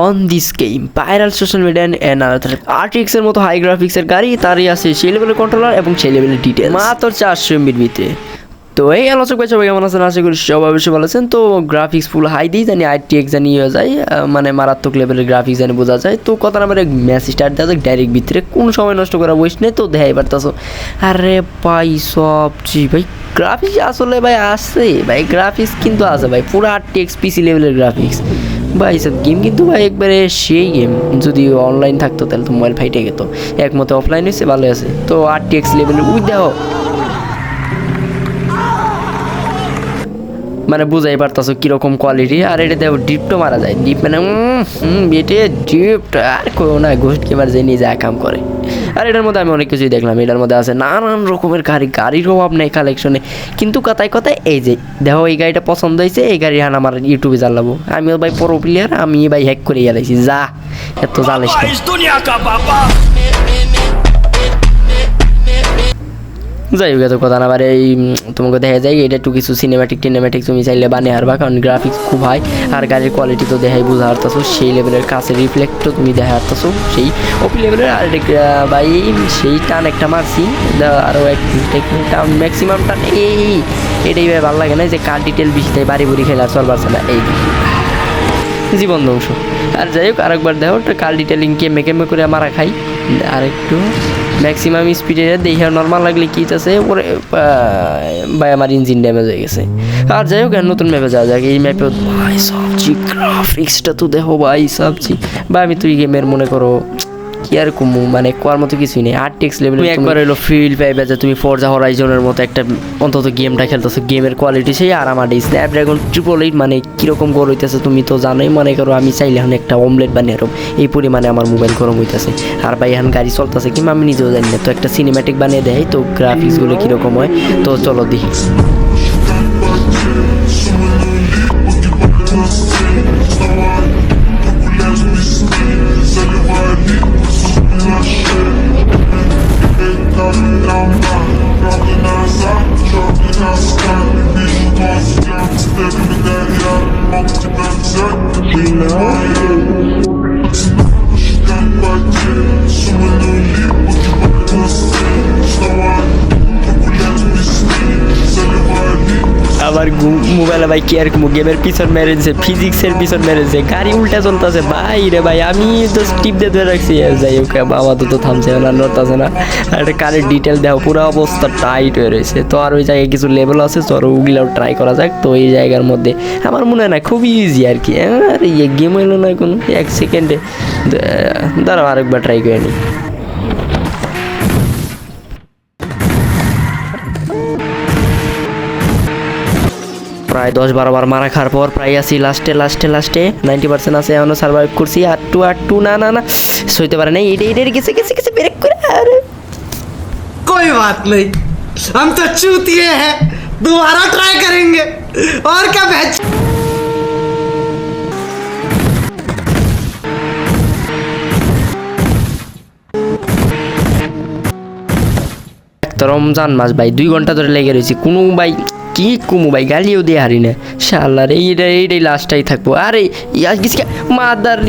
On this viral social media and other RTX এর মতো high গ্রাফিক্সের গাড়ি, তারই আছে সেই লেভেলের কন্ট্রোলার এবং সেই লেভেলের ডিটেল মাত্র চারশো ভিতরে তো এই আলোচক ভাই সবাই কেমন আছেন? আশা করি সবাই অবশ্যই ভালো আছেন। তো গ্রাফিক্স ফুল হাই দিই জানি আরটিএক্স জানি ইয়ে যায় মানে মারাত্মক লেভেলের গ্রাফিক্স জানি বোঝা যায়। তো কথা আমার ম্যাচ স্টার্ট দেওয়া ডাইরেক্ট ভিতরে কোন সময় নষ্ট করা বইস নেই, তো দেখাই পারতাছো। আরে ভাই সবজি ভাই গ্রাফিক্স আসলে ভাই আছে ভাই গ্রাফিক্স কিন্তু আছে ভাই, পুরো আরটিএক্স পিসি লেভেলের গ্রাফিক্স ভাই সব গেম কিন্তু ভাই একবারে সেই গেম যদি অনলাইন থাকতো, তাহলে তো মোবাইল ফাইটে গেত। একমতে অফলাইন হয়েছে ভালো আছে। তো আরটিএক্স লেভেলের উই দেখো। মানে বুঝাই পারতাছো কীরকম কোয়ালিটি আর এটা দেখো ডিপটো মারা যায়। ডিপ মানে হুম, এটে ডিপটা আর কেউ না গোস্ট গেমার যে নিজে কাম করে। আর এটার মধ্যে আমি অনেক কিছুই দেখলাম। এটার মধ্যে আছে নানান রকমের গাড়ি, গাড়ির অভাব নেই কালেকশনে কিন্তু কথায় কথায় এই যে, দেখো এই গাড়িটা পছন্দ হয়েছে, এই গাড়ি হান আমার ইউটিউবে জ্বালাবো। আমিও ভাই প্রো প্লেয়ার আমি ভাই হ্যাক করে গেলাইছি যা, এত জ্বালিস যাই হোক, এত কথা না আবার এই তোমাকে দেখা যায় এটা একটু কিছু সিনেমাটিক টিনেমাটিক তুমি চাইলে বানিয়ে হারবা, কারণ গ্রাফিক্স খুব হাই আর গাড়ির কোয়ালিটি তো দেখাই বুঝা হারতাছো, সেই লেভেলের কাছে রিফ্লেক্টও তুমি দেখা হারতাছো, সেই ওপি লেভেলের আর ভাই, সেই টান একটা মারছি আরও এক টান ম্যাক্সিমাম টান, এই, এটাই ভাই ভালো লাগে না যে কার ডিটেল বেশি, তাই বাড়ি বুড়ি খেলে চল পারছে না, এই জীবন ধ্বংস। আর যাই হোক, আরেকবার দেখো কাল ডিটেলিং কেমে কেমে করে মারা খাই, আর একটু ম্যাক্সিমাম স্পিডে দেখে নর্মাল লাগলে কি আছে ওরে ভাই, আমার ইঞ্জিন ড্যামেজ হয়ে গেছে। আর যাই হোক নতুন ম্যাপে যাওয়া যাক। এই ম্যাপে ভাই, সবজি গ্রাফিক্সটা তো দেখো ভাই, সবজি। বা আমি তুই গেমের মনে করো কি আর কুমু? মানে কোয়ার মতো কিছুই নেই। আর টেক্স লেভেল একবার হলো ফিল পাইবে যে তুমি ফোরজা হরাইজনের মতো একটা অন্তত গেমটা খেলতেছো। গেমের কোয়ালিটি সেই আর আমার স্ন্যাপড্রাগন ট্রিপল এইট মানে কীরকম গরম হইতেছে তুমি তো জানোই। মনে করো আমি চাইলে এখন একটা অমলেট বানিয়ে রব এই পরিমাণে আমার মোবাইল গরম হইতেছে। আর ভাই এখন গাড়ি চলতেছে কিংবা আমি নিজেও জানি না। তো একটা সিনেম্যাটিক বানিয়ে দেয়। তো গ্রাফিক্সগুলো কীরকম হয়? তো চলো দেখি। largou মোবাইলে ভাই কি আর কি গেমের পিছন মেরেছে ফিজিক্সের পিছন মেরেছে, গাড়ি উল্টা চলতেছে। ভাই রে ভাই, আমি তো টিপ দিয়ে ধরে রাখছি। যাই হোক বাবা তো তো থামছে না নড়তেছে না। আর একটা কারের ডিটেল দেখো, পুরো অবস্থা টাইট হয়ে রয়েছে। তো আর ওই জায়গায় কিছু লেভেল আছে, চলো ওগুলাও ট্রাই করা যাক। তো এই জায়গার মধ্যে আমার মনে হয় না, খুবই ইজি আর কি। আর ইয়ে গেম হইল না কোনো, এক সেকেন্ডে দাঁড়াও, আরেকবার ট্রাই করে নিই প্রায় দশ বারো বার মারা খাওয়ার পর প্রায় আসি লাস্টে লাস্টে লাস্টে নাইনটি পার্সেন্ট আছে এখনো সার্ভাইভ করছি আর টু আর টু না না না সইতে পারে না এটা এটা গেছে গেছে গেছে ব্রেক করে আরে कोई बात नहीं हम तो चूतिए हैं दोबारा ट्राई करेंगे और क्या बेच তো রমজান মাস ভাই দুই ঘন্টা ধরে লেগে রয়েছি কোনো ভাই কি কুমু ভাই, গালিও দিয়ে হারি না। শাল্লার এইটা এইটাই লাস্টটাই থাকব। আরে ইয়াস মাদার